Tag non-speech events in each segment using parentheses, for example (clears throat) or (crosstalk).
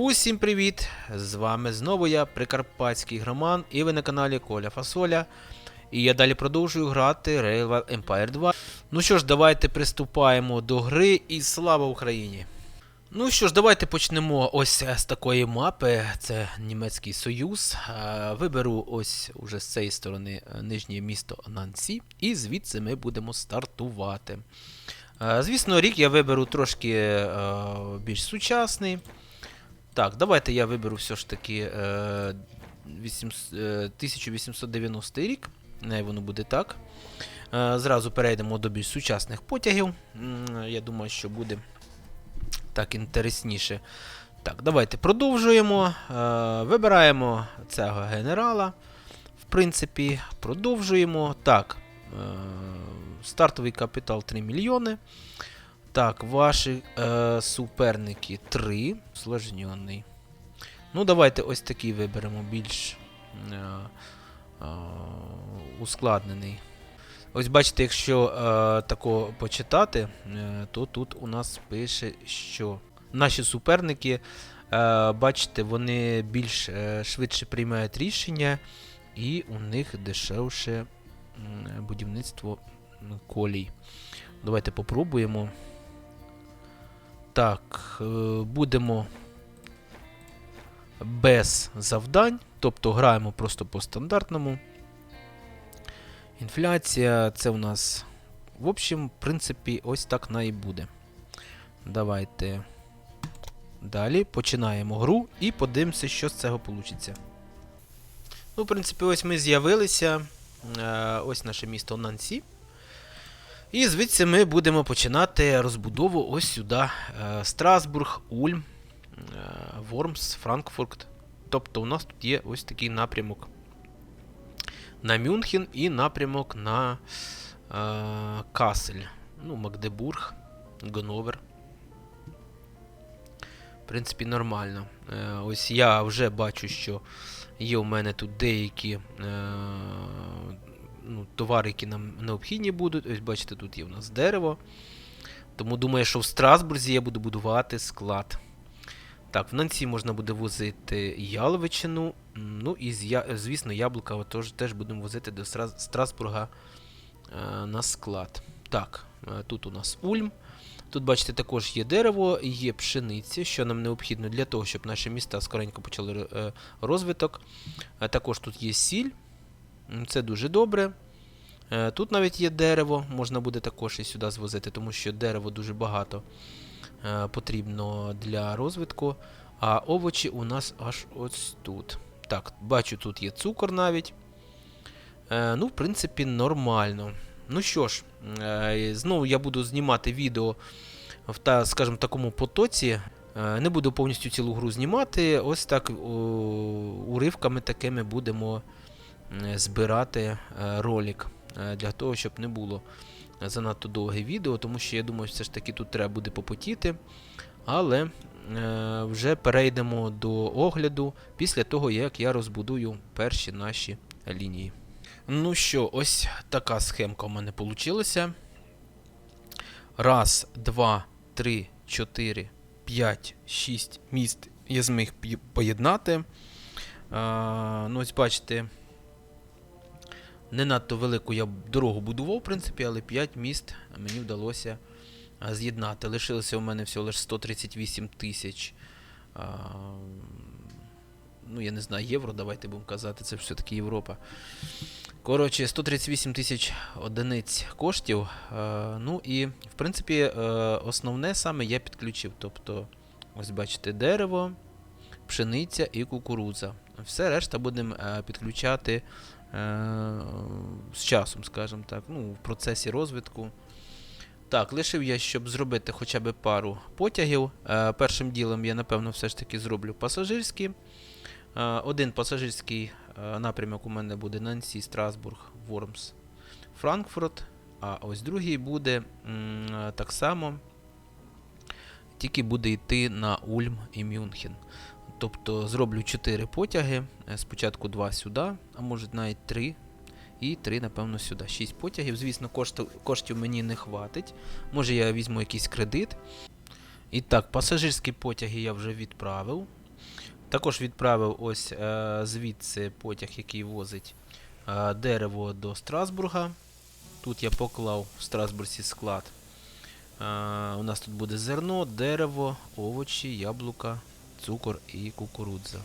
Усім привіт! З вами знову я, Прикарпатський громан, і ви на каналі Коля Фасоля. І я далі продовжую грати Railway Empire 2. Ну що ж, давайте приступаємо до гри і слава Україні! Ну що ж, давайте почнемо ось з такої мапи. Це Німецький Союз. Е, Виберу ось уже з цієї сторони е, нижнє місто Нансі, і звідси ми будемо стартувати. Е, Звісно, рік я виберу трошки більш сучасний. Так, давайте я виберу все ж таки е, 800, е, 1890 рік. Не воно буде так. Е, зразу перейдемо до більш сучасних потягів. Я думаю, що буде так інтересніше. Так, давайте продовжуємо. Е, вибираємо цього генерала. В принципі, продовжуємо. Так, е, стартовий капітал 3 мільйони. Так, ваші е, суперники 3. Усложнений. Ну, давайте ось такий виберемо більш е, е, ускладнений. Ось бачите, якщо е, тако почитати, е, то тут у нас пише, що наші суперники, е, бачите, вони більш е, швидше приймають рішення, і у них дешевше будівництво колій. Давайте попробуємо. Так, е, будемо без завдань, тобто граємо просто по стандартному. Інфляція це у нас, в общем, в принципі, ось так на і буде. Давайте далі починаємо гру і подивимося, що з цього вийде. Ну, в принципі, ось ми з'явилися. Е, Ось наше місто Нансі. І звідси ми будемо починати розбудову ось сюди. е, Страсбург, Ульм, е, Вормс, Франкфурт. Тобто у нас тут є ось такий напрямок на Мюнхен і напрямок на е, Касель. Ну, Магдебург, Ганновер. В принципі, нормально. Е, ось я вже бачу, що є у мене тут деякі е, ну, товари, які нам необхідні будуть. Ось бачите, тут є у нас дерево. Тому думаю, що в Страсбурзі я буду будувати склад. Так, в Нанці можна буде возити яловичину. Ну і звісно, яблука от теж, теж будемо возити до Страсбурга е, на склад. Так, е, тут у нас Ульм. Тут, бачите, також є дерево, є пшениця, що нам необхідно для того, щоб наші міста скоренько почали е, розвиток. Е, Також тут є сіль. Це дуже добре. Е, Тут навіть є дерево, можна буде також і сюди звозити, тому що дерево дуже багато е, потрібно для розвитку. А овочі у нас аж ось тут. Так, бачу, тут є цукор навіть. Е, ну, в принципі, нормально. Ну що ж, знову я буду знімати відео в та, скажімо, такому потоці. Не буду повністю цілу гру знімати. Ось так уривками такими будемо збирати е, ролик е, для того, щоб не було занадто довге відео, тому що я думаю, все ж таки тут треба буде попотіти. Але е, вже перейдемо до огляду після того, як я розбудую перші наші лінії. Ну що, ось така схемка у мене вийшла. Раз, два, три, чотири, п'ять, шість міст я зміг поєднати. А, ну, ось бачите, не надто велику я дорогу будував, в принципі, але 5 міст мені вдалося з'єднати. Лишилося у мене всього лише 138 тисяч. Ну, я не знаю, євро, давайте будемо казати, це все-таки Європа. Коротше, 138 тисяч одиниць коштів. Ну і, в принципі, е, основне саме я підключив. Тобто, ось бачите, дерево, пшениця і кукурудза. Все решта будемо е, підключати з часом, скажімо так, ну, в процесі розвитку. Так, лишив я, щоб зробити хоча б пару потягів. Е, першим ділом я, напевно, все ж таки зроблю пасажирські. Е, один пасажирський е, напрямок у мене буде Нансі, Страсбург, Вормс, Франкфурт. А ось другий буде е, так само, тільки буде йти на Ульм і Мюнхен. Тобто зроблю 4 потяги. е, Спочатку 2 сюди, а може навіть 3. І 3, напевно, сюди. 6 потягів. Звісно, коштів, коштів мені не хватить. Може я візьму якийсь кредит. І так, пасажирські потяги я вже відправив. Також відправив ось е, звідси потяг, який возить е, дерево до Страсбурга. Тут я поклав в Страсбурзі склад. Е, у нас тут буде зерно, дерево, овочі, яблука, цукор і кукурудза.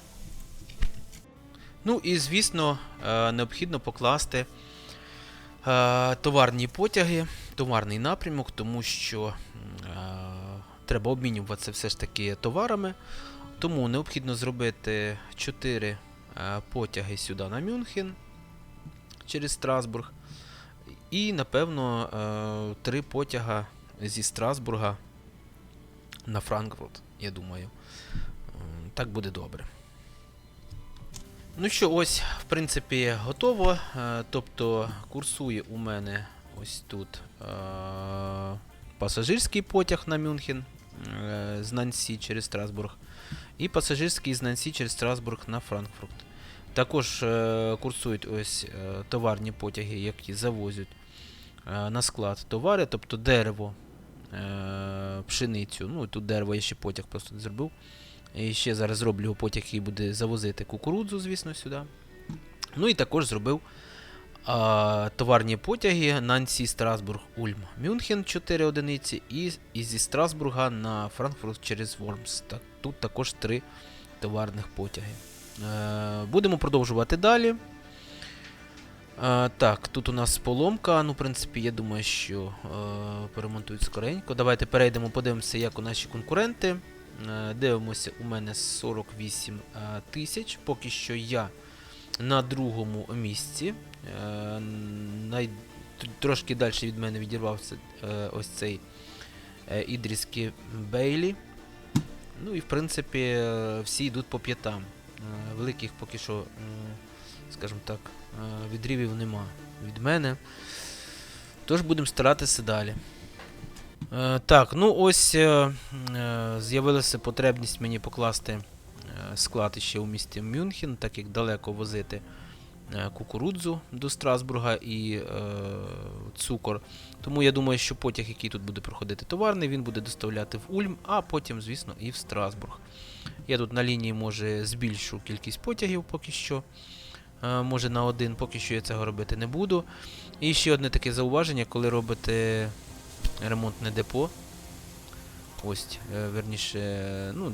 Ну і звісно, е, необхідно покласти е, товарні потяги, товарний напрямок, тому що е, треба обмінюватися все ж таки товарами. Тому необхідно зробити 4 е, потяги сюди на Мюнхен через Страсбург. І, напевно, 3 потяга зі Страсбурга на Франкфурт, я думаю. Так буде добре. Ну що, ось, в принципі, готово. Е, Тобто курсує у мене ось тут е, пасажирський потяг на Мюнхен е, з Нансі через Страсбург. І пасажирський з Нансі через Страсбург на Франкфурт. Також е, курсують ось товарні потяги, які завозять на склад товари, тобто дерево, пшеницю. Ну, тут дерево я ще потяг просто зробив. І ще зараз зроблю потяг, який буде завозити кукурудзу, звісно, сюди. Ну і також зробив а, товарні потяги Нансі, Страсбург, Ульм, Мюнхен 4 одиниці і, і зі Страсбурга на Франкфурт через Вормс. Так, тут також 3 товарних потяги. Е, будемо продовжувати далі. Е, так, тут у нас поломка. Ну, в принципі, я думаю, що е, поремонтують скоренько. Давайте перейдемо, подивимося, як у наші конкуренти. Е, Дивимося, у мене 48 е, тисяч. Поки що я на другому місці. Е, най... Трошки далі від мене відірвався ось цей Ідріський Бейлі. Ну і в принципі всі йдуть по п'ятам. Великих поки що, скажімо так, відривів нема від мене. Тож будемо старатися далі. Е, Так, ну ось е, е, з'явилася потребність мені покласти склад ще у місті Мюнхен, так як далеко возити кукурудзу до Страсбурга і цукор. Тому я думаю, що потяг, який тут буде проходити товарний, він буде доставляти в Ульм, а потім, звісно, і в Страсбург. Я тут на лінії може збільшу кількість потягів поки що. Може на один, поки що я цього робити не буду. І ще одне таке зауваження, коли робите ремонтне депо. Ось, е, верніше, ну,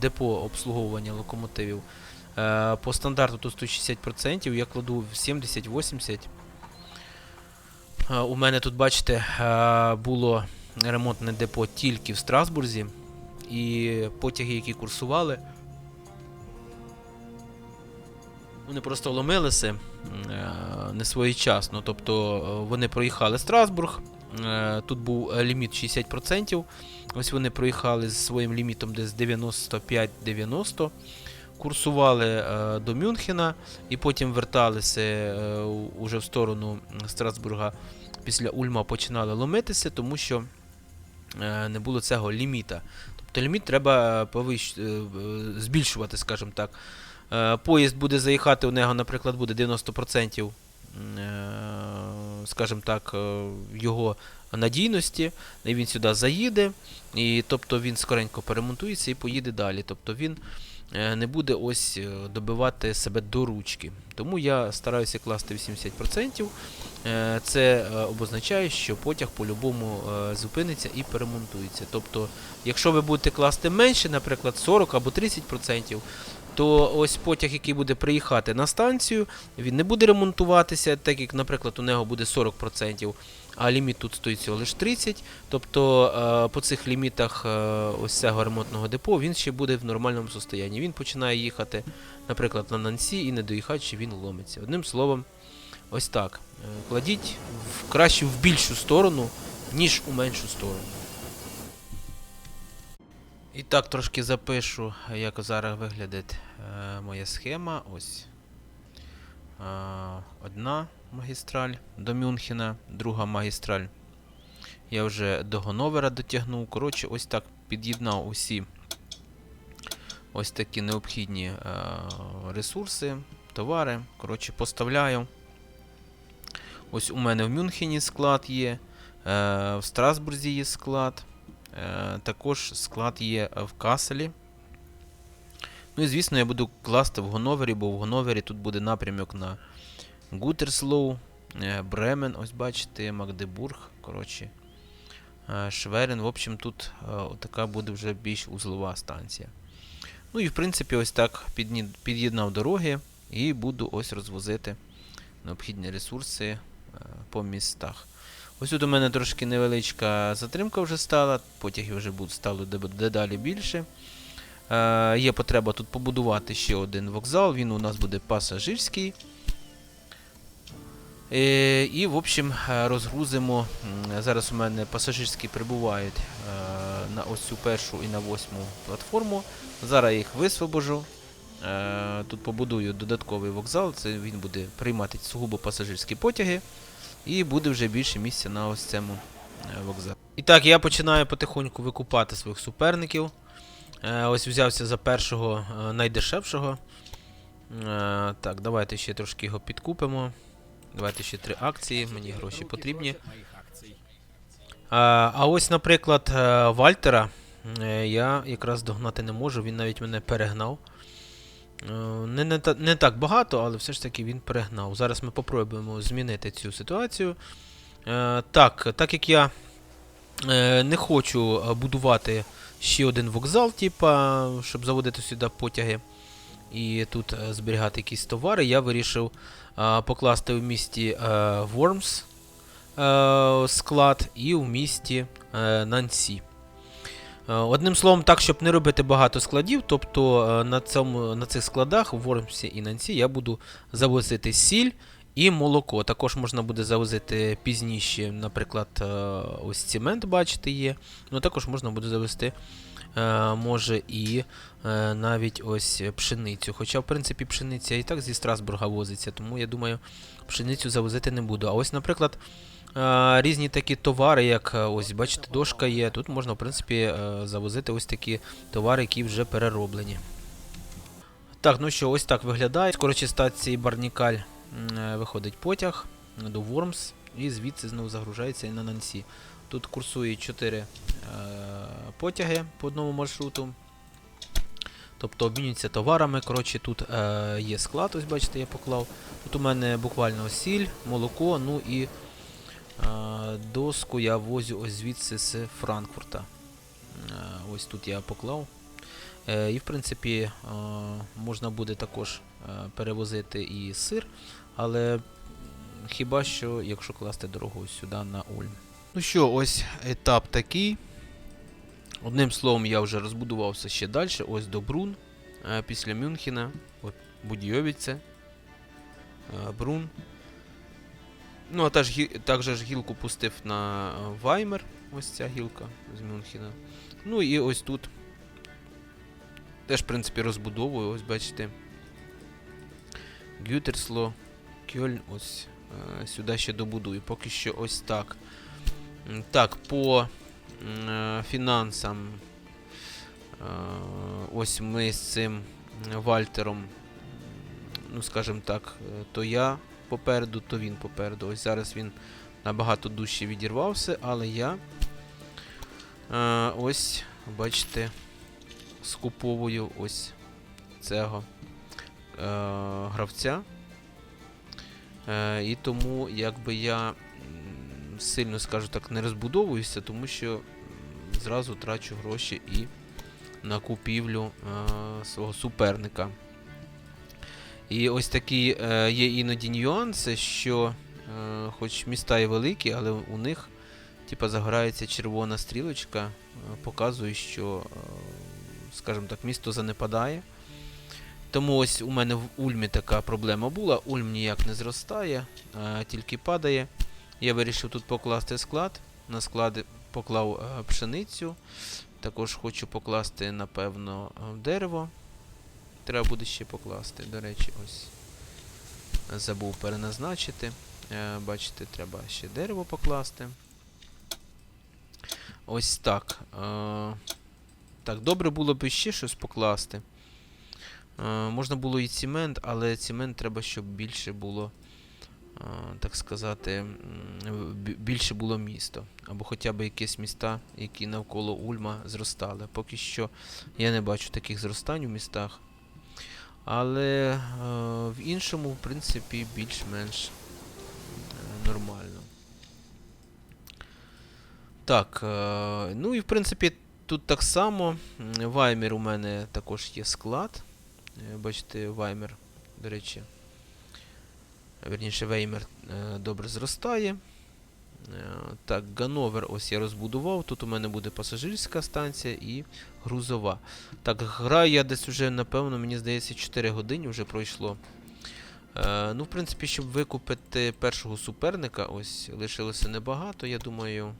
депо обслуговування локомотивів. Е, По стандарту тут 160%, я кладу 70-80%. Е, У мене тут, бачите, було ремонтне депо тільки в Страсбурзі. І потяги, які курсували, вони просто ломилися м, е, не своєчасно. Тобто вони проїхали Страсбург. Е, Тут був е, ліміт 60%. Ось вони проїхали з своїм лімітом десь 95-90. Курсували е, до Мюнхена і потім верталися уже в сторону Страсбурга. Після Ульма починали ломитися, тому що не було цього ліміта. Тобто ліміт треба повищ... збільшувати, скажімо так. Поїзд буде заїхати, у нього, наприклад, буде 90%, м, е, скажімо так, е, його надійності. І він сюди заїде, і тобто він скоренько перемонтується і поїде далі. Тобто він е, не буде ось е, добивати себе до ручки. Тому я стараюся класти 80%. Е, Це е, обозначає, що потяг по-любому е, зупиниться і перемонтується. Тобто, якщо ви будете класти менше, наприклад, 40 або 30%, то ось потяг, який буде приїхати на станцію, він не буде ремонтуватися, так як, наприклад, у нього буде 40%, а ліміт тут стоїть всього лише 30%. Тобто е, по цих лімітах е, ось цього ремонтного депо він ще буде в нормальному состоянні. Він починає їхати, наприклад, на Нансі і не доїхаючи, він ломиться. Одним словом, ось так. Е, Кладіть в, краще в більшу сторону, ніж у меншу сторону. І так трошки запишу, як зараз виглядить е, моя схема. Ось. Е, одна магістраль до Мюнхена, друга магістраль. Я вже до Говновера дотягнув. Коротше, ось так під'єднав усі ось такі необхідні е, ресурси, товари. Коротше, поставляю. Ось у мене в Мюнхені склад є, е, в Страсбурзі є склад. Е, також склад є в Каселі. Ну і звісно, я буду класти в Гоновері, бо в Гоновері тут буде напрямок на Гутерслоу, е, Бремен, ось бачите, Магдебург, коротше. е, Шверен. В общем, тут така буде вже більш узлова станція. Ну і в принципі, ось так під'єднав дороги і буду ось розвозити необхідні ресурси по містах. Ось тут у мене трошки невеличка затримка вже стала, потягів вже стало дедалі більше. Е, є потреба тут побудувати ще один вокзал, він у нас буде пасажирський. Е, і, в общем, розгрузимо. Зараз у мене пасажирські прибувають е, на ось цю першу і на восьму платформу. Зараз я їх висвобожу. Е, тут побудую додатковий вокзал. Це він буде приймати сугубо пасажирські потяги. І буде вже більше місця на ось цьому е, вокзалі. І так, я починаю потихоньку викупати своїх суперників. Е, ось взявся за першого е, найдешевшого. Так, давайте ще трошки його підкупимо. Давайте ще три акції, мені гроші потрібні. А, ось, наприклад, Вальтера я якраз догнати не можу, він навіть мене перегнав. Е, Не, не, та- не так багато, але все ж таки він перегнав. Зараз ми попробуємо змінити цю ситуацію. Е, Так, так як я е, не хочу е, будувати ще один вокзал, типа, щоб заводити сюди потяги і тут е, зберігати якісь товари, я вирішив е, покласти в місті е, Вормс е, склад і в місті е, Нансі. Е, Одним словом, так, щоб не робити багато складів, тобто е, на, цьому, на цих складах у Вормсі і Нансі я буду завозити сіль і молоко. Також можна буде завозити пізніше, наприклад, е, ось цемент, бачите, є. Ну також можна буде завести, може, і навіть ось пшеницю. Хоча, в принципі, пшениця і так зі Страсбурга возиться, тому я думаю, пшеницю завозити не буду. А ось, наприклад, різні такі товари, як е, ось, бачите, дошка є. Тут можна, в принципі, е, завозити ось такі товари, які вже перероблені. Так, ну що, ось так виглядає. Коротше, стації Барнікаль е, виходить потяг до Вормс і звідси знову загружається і на Нансі. Тут курсують 4 е, потяги по одному маршруту. Тобто обмінюються товарами. Коротше, тут є склад, ось бачите, я поклав. Тут у мене буквально сіль, молоко, ну і доску я возю ось звідси з Франкфурта. Ось тут я поклав. Е, і в принципі е, можна буде також е, перевозити і сир, але хіба що, якщо класти дорогу сюди на Ульм. Ну що, ось етап такий. Одним словом, я вже розбудувався ще далі. Ось до Брун. Після Мюнхена. От Брун. Ну, а гі- також ж гілку пустив на е, Ваймер. Ось ця гілка з Мюнхена. Ну і ось тут. Теж, в принципі, розбудовую, ось бачите. Гютерсло, Кьольн, ось е, сюди ще добудую. Поки що ось так. Так, по е, фінансам. е, Ось ми з цим Вальтером, ну скажімо так, е, то я попереду, то він попереду. Ось зараз він набагато дужче відірвався, але я е, ось, бачите, скуповую ось цього е, гравця. Е, і тому якби я сильно скажу так не розбудовуюся, тому що зразу трачу гроші і на купівлю е, свого суперника. І ось такі е, є іноді нюанси, що е, хоч міста і великі, але у них типа загорається червона стрілочка, е, показує, що, скажімо так, місто занепадає. Тому ось у мене в Ульмі така проблема була. Ульм ніяк не зростає, а тільки падає. Я вирішив тут покласти склад. На склад поклав пшеницю. Також хочу покласти, напевно, дерево. Треба буде ще покласти. До речі, ось забув переназначити. Е, Бачите, треба ще дерево покласти. Ось так. Е, Так, добре було б ще щось покласти. Е, Можна було і цемент, але цемент треба, щоб більше було, так сказати, більше було місто. Або хоча б якісь міста, які навколо Ульма зростали. Поки що я не бачу таких зростань у містах. Але е, в іншому, в принципі, більш-менш е, нормально. Так, е, ну і в принципі тут так само. Ваймер у мене також є склад. Е, Бачите, Ваймер, до речі. Верніше, Веймер е, добре зростає. Е, Так, Гановер ось я розбудував. Тут у мене буде пасажирська станція і грузова. Так, граю я десь уже, напевно, мені здається, 4 години вже пройшло. Е, ну, в принципі, щоб викупити першого суперника, ось лишилося небагато, я думаю.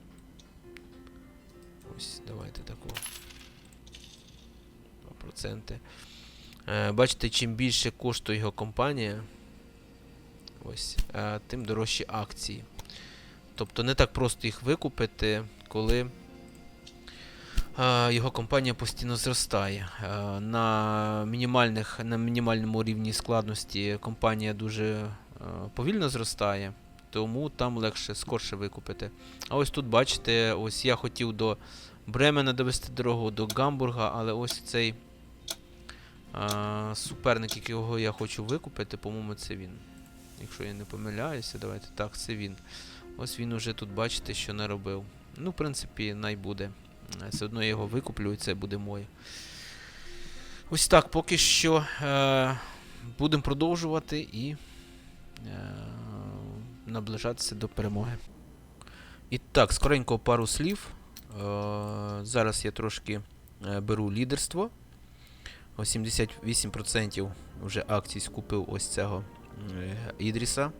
Ось, давайте таку. 2%. Е, бачите, чим більше коштує його компанія, ось, тим дорожчі акції. Тобто не так просто їх викупити, коли е, його компанія постійно зростає. Е, на, мінімальних, на мінімальному рівні складності компанія дуже е, повільно зростає, тому там легше, скорше викупити. А ось тут бачите, ось я хотів до Бремена довести дорогу до Гамбурга, але ось цей е, суперник, якого я хочу викупити, по-моєму, це він. Якщо я не помиляюся, давайте так, це він. Ось він уже тут, бачите, що наробив. Ну, в принципі, най буде. Е, Все одно я його викуплю і це буде моє. Ось так, поки що е, будемо продовжувати і е, наближатися до перемоги. І так, скоренько пару слів. Е, зараз я трошки е, беру лідерство. Ось 78% вже акцій скупив ось цього е, Ідріса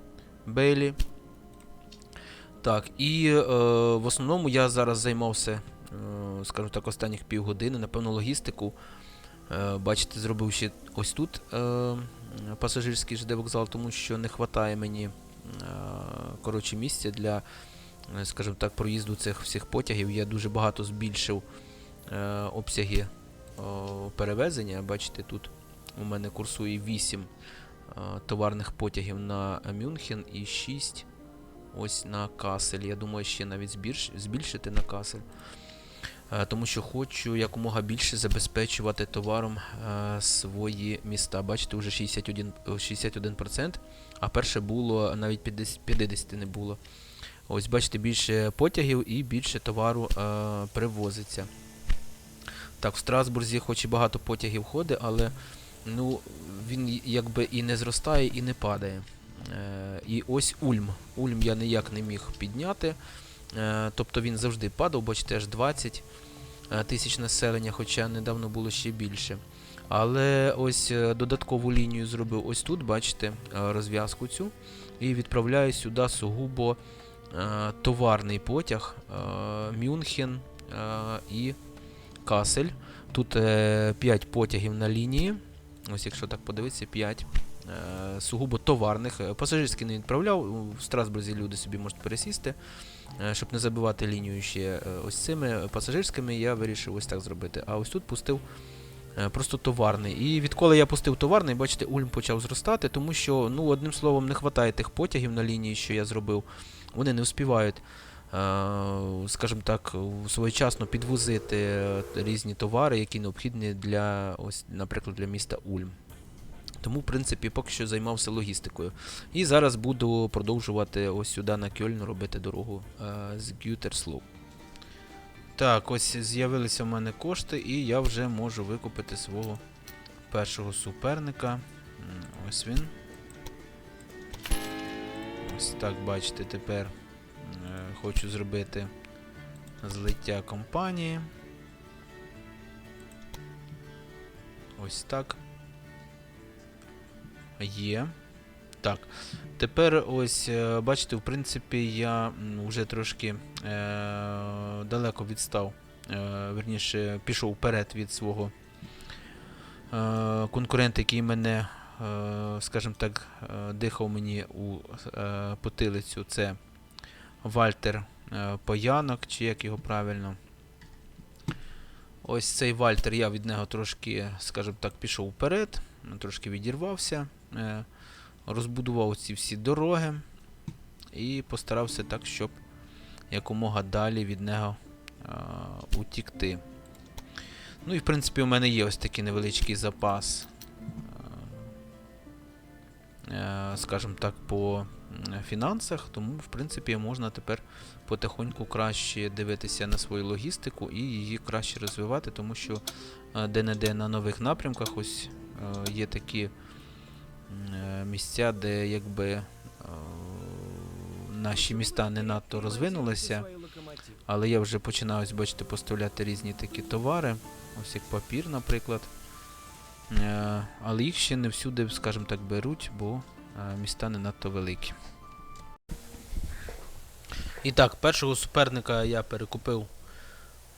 Бейлі. Так, і е, в основному я зараз займався, е, скажімо так, останніх півгодини, напевно, логістику. Е, бачите, зробив ще ось тут е, пасажирський ЖД вокзал, тому що не вистачає мені е, коротше, місця для, е, скажімо так, проїзду цих всіх потягів. Я дуже багато збільшив е, обсяги о, перевезення. Бачите, тут у мене курсує 8 е, товарних потягів на Мюнхен і 6 ось на Касель. Я думаю, ще навіть збільш, збільшити на Касель. Е, Тому що хочу якомога більше забезпечувати товаром е, свої міста. Бачите, вже 61%, 61%, а перше було навіть 50, 50 не було. Ось бачите, більше потягів і більше товару е, привозиться. Так, в Страсбурзі хоч і багато потягів ходить, але ну, він якби і не зростає, і не падає. Е, і ось Ульм. Ульм я ніяк не міг підняти. Е, тобто він завжди падав, бачите, аж 20 е, тисяч населення, хоча недавно було ще більше. Але ось додаткову лінію зробив ось тут, бачите, розв'язку цю. І відправляю сюди сугубо товарний потяг Мюнхен і Касель. Тут е, 5 потягів на лінії. Ось якщо так подивитися, 5 е, сугубо товарних. Е, Пасажирський не відправляв. В Страсбурзі люди собі можуть пересісти. Е, Щоб не забивати лінію ще е, ось цими пасажирськими, я вирішив ось так зробити. А ось тут пустив е, просто товарний. І відколи я пустив товарний, бачите, Ульм почав зростати, тому що, ну, одним словом, не вистачає тих потягів на лінії, що я зробив. Вони не вспівають, е, скажімо так, своєчасно підвозити е, різні товари, які необхідні для, ось, наприклад, для міста Ульм. Тому, в принципі, поки що займався логістикою. І зараз буду продовжувати ось сюди на Кьольн робити дорогу е, з Гютерслоу. Так, ось з'явилися в мене кошти, і я вже можу викупити свого першого суперника. Ось він. Ось так, бачите, тепер е, хочу зробити злиття компанії. Ось так. Є. Так. Тепер ось, е, бачите, в принципі, я вже трошки е, далеко відстав. Е, верніше, пішов вперед від свого е, конкурента, який мене, е, скажімо так, е, дихав мені у е, потилицю. Це Вальтер е, Поянок, чи як його правильно. Ось цей Вальтер, я від нього трошки, скажімо так, пішов вперед, трошки відірвався. Е, розбудував ці всі дороги і постарався так, щоб якомога далі від нього утікти. Ну і в принципі у мене є ось такий невеличкий запас е, скажімо так, по фінансах, тому, в принципі, можна тепер потихоньку краще дивитися на свою логістику і її краще розвивати, тому що е, де-не-де на нових напрямках ось е, є такі е, місця, де якби е, наші міста не надто розвинулися. Але я вже починаю, бачите, поставляти різні такі товари, ось як папір, наприклад. Е, Але їх ще не всюди, скажімо так, беруть, бо е, міста не надто великі. І так, першого суперника я перекупив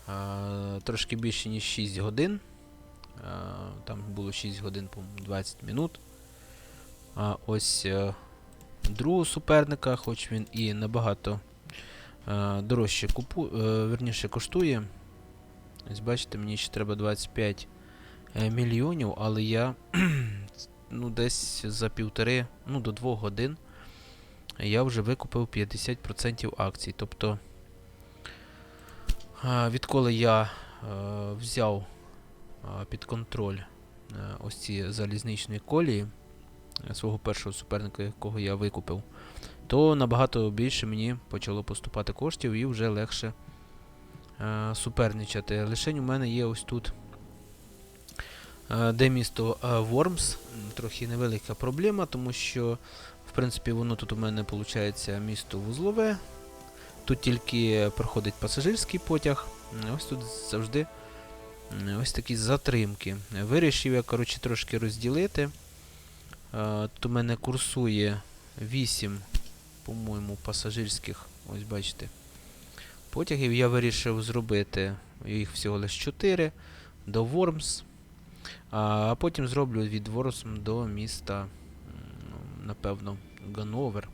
е, трошки більше, ніж 6 годин. Е, Там було 6 годин, по 20 минут. А ось е, другого суперника, хоч він і набагато е, дорожче купу, е, верніше коштує. Ось бачите, мені ще треба 25 е, мільйонів, але я (clears throat) ну, десь за півтори, ну до двох годин я вже викупив 50% акцій. Тобто, відколи я взяв під контроль ось ці залізничні колії свого першого суперника, якого я викупив, то набагато більше мені почало поступати коштів і вже легше е, суперничати. Лишень у мене є ось тут, е, де місто е, Вормс. Трохи невелика проблема, тому що, в принципі, воно тут у мене виходить місто вузлове. Тут тільки проходить пасажирський потяг. Ось тут завжди ось такі затримки. Вирішив я, коротше, трошки розділити. Е, Тут у мене курсує 8 по-моєму, пасажирських, ось бачите, потягів. Я вирішив зробити їх всього лише 4 до Вормс. А потім зроблю від Вормс до міста, напевно, Ганновер.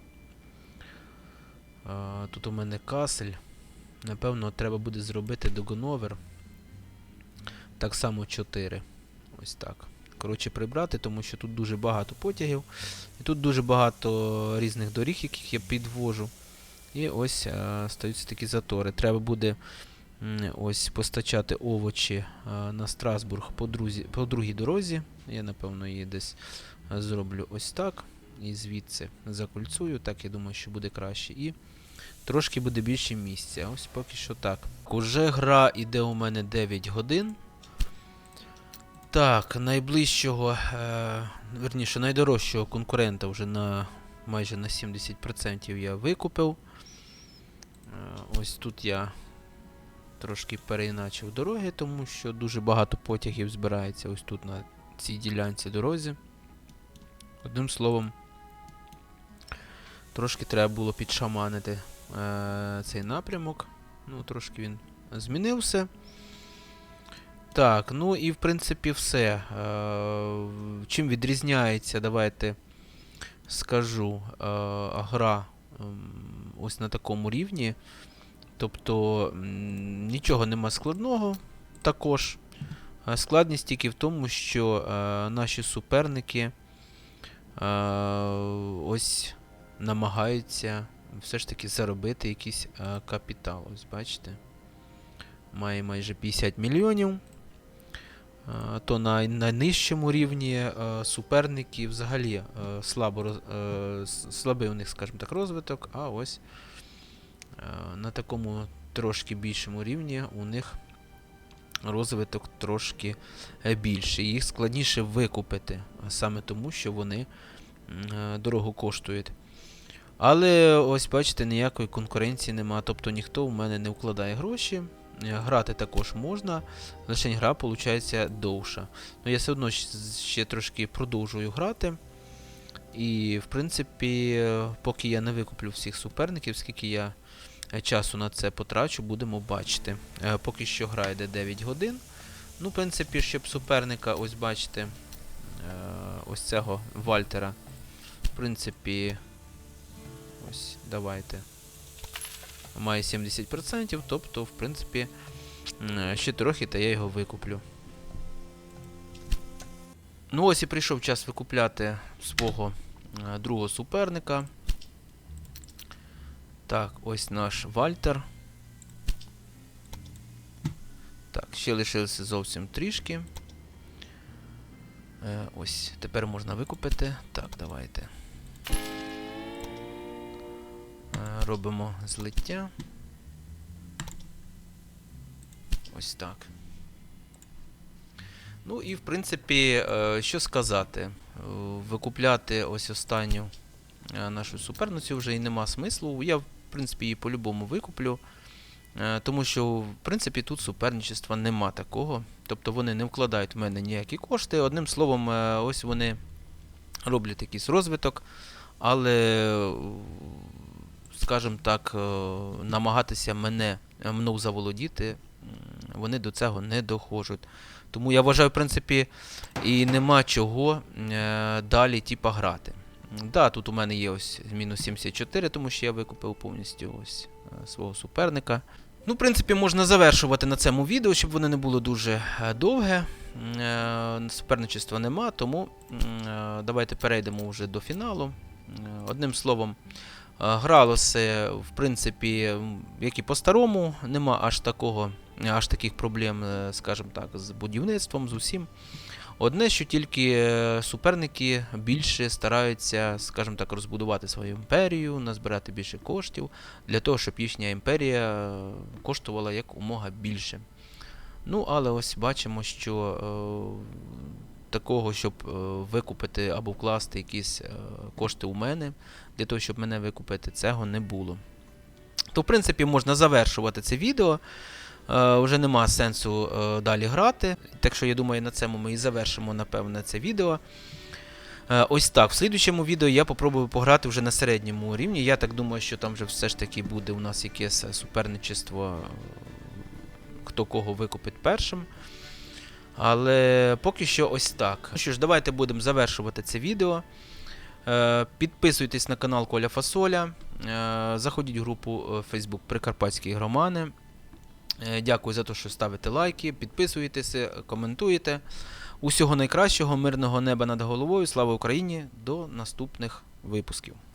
А, Тут у мене Касель. Напевно, треба буде зробити до Ганновер. Так само 4. Ось так. Коротше, прибрати, тому що тут дуже багато потягів. І тут дуже багато різних доріг, яких я підвожу. І ось е, стаються такі затори. Треба буде ось постачати овочі е, на Страсбург по, друзі, по другій дорозі. Я, напевно, її десь е, зроблю ось так. І звідси закольцую. Так, я думаю, що буде краще. І трошки буде більше місця. Ось поки що так. Уже гра іде у мене 9 годин. Так, найближчого, е, верніше, найдорожчого конкурента вже на майже на 70% я викупив. Е, ось тут я трошки переіначив дороги, тому що дуже багато потягів збирається ось тут на цій ділянці дорозі. Одним словом, трошки треба було підшаманити е, цей напрямок. Ну, трошки він змінився. Так, ну і в принципі все. Е, чим відрізняється, давайте скажу, е, гра ем, ось на такому рівні. Тобто нічого нема складного також. Е, Складність тільки в тому, що наші суперники ось намагаються все ж таки заробити якийсь капітал. Ось бачите. Має майже 50 мільйонів. Е, То на найнижчому рівні е, суперники взагалі е, слабо, слабий у них, скажімо так, розвиток, а ось на такому трошки більшому рівні у них розвиток трошки більший. Їх складніше викупити, саме тому, що вони дорого коштують. Але ось бачите, ніякої конкуренції нема. Тобто ніхто в мене не вкладає гроші. Е, Грати також можна, лише гра виходить довша. Ну я все одно ще трошки продовжую грати. І, в принципі, поки я не викуплю всіх суперників, скільки я е, часу на це потрачу, будемо бачити. Е, Поки що гра йде 9 годин. Ну, в принципі, щоб суперника, ось бачите, ось цього Вальтера. В принципі, ось, давайте. Має 70%, тобто, в принципі, ще трохи, та я його викуплю. Ну ось і прийшов час викупляти свого е, другого суперника. Так, ось наш Вальтер. Так, ще лишилося зовсім трішки. Е, ось, тепер можна викупити. Так, давайте. Робимо злиття. Ось так. Ну і в принципі, е, що сказати, Е, викупляти ось останню е, нашу суперницю вже і нема смислу. Я, в принципі, її по-любому викуплю. Е, Тому що, в принципі, тут суперничества нема такого. Тобто вони не вкладають в мене ніякі кошти. Одним словом, е, ось вони роблять якийсь розвиток, але, е, скажімо так, е, намагатися мене е, мною заволодіти, вони до цього не доходять. Тому я вважаю, в принципі, і нема чого е, далі типа, грати. Да, тут у мене є ось мінус 74, тому що я викупив повністю ось свого суперника. Ну, в принципі, можна завершувати на цьому відео, щоб воно не було дуже довге. Суперничества нема, тому давайте перейдемо вже до фіналу. Одним словом, гралося, в принципі, як і по-старому, нема аж такого, аж таких проблем, е, скажімо так, з будівництвом, з усім. Одне, що тільки е, суперники більше стараються, скажімо так, розбудувати свою імперію, назбирати більше коштів для того, щоб їхня імперія е, коштувала якомога більше. Ну, але ось бачимо, що такого, щоб е, викупити або вкласти якісь е, кошти у мене, для того, щоб мене викупити, цього не було. То, в принципі, можна завершувати це відео. Е, вже нема сенсу далі грати. Так що я думаю, на цьому ми і завершимо, напевне, це відео. Ось так. В слідучому відео я попробую пограти вже на середньому рівні. Я так думаю, що там вже все ж таки буде у нас якесь суперничество, хто кого викупить першим. Але поки що ось так. Ну що ж, давайте будемо завершувати це відео. Е, Підписуйтесь на канал Коля Фасоля. Е, Заходіть в групу е, Facebook Прикарпатські громани. Дякую за те, що ставите лайки, підписуєтеся, коментуєте. Усього найкращого, мирного неба над головою. Слава Україні! До наступних випусків.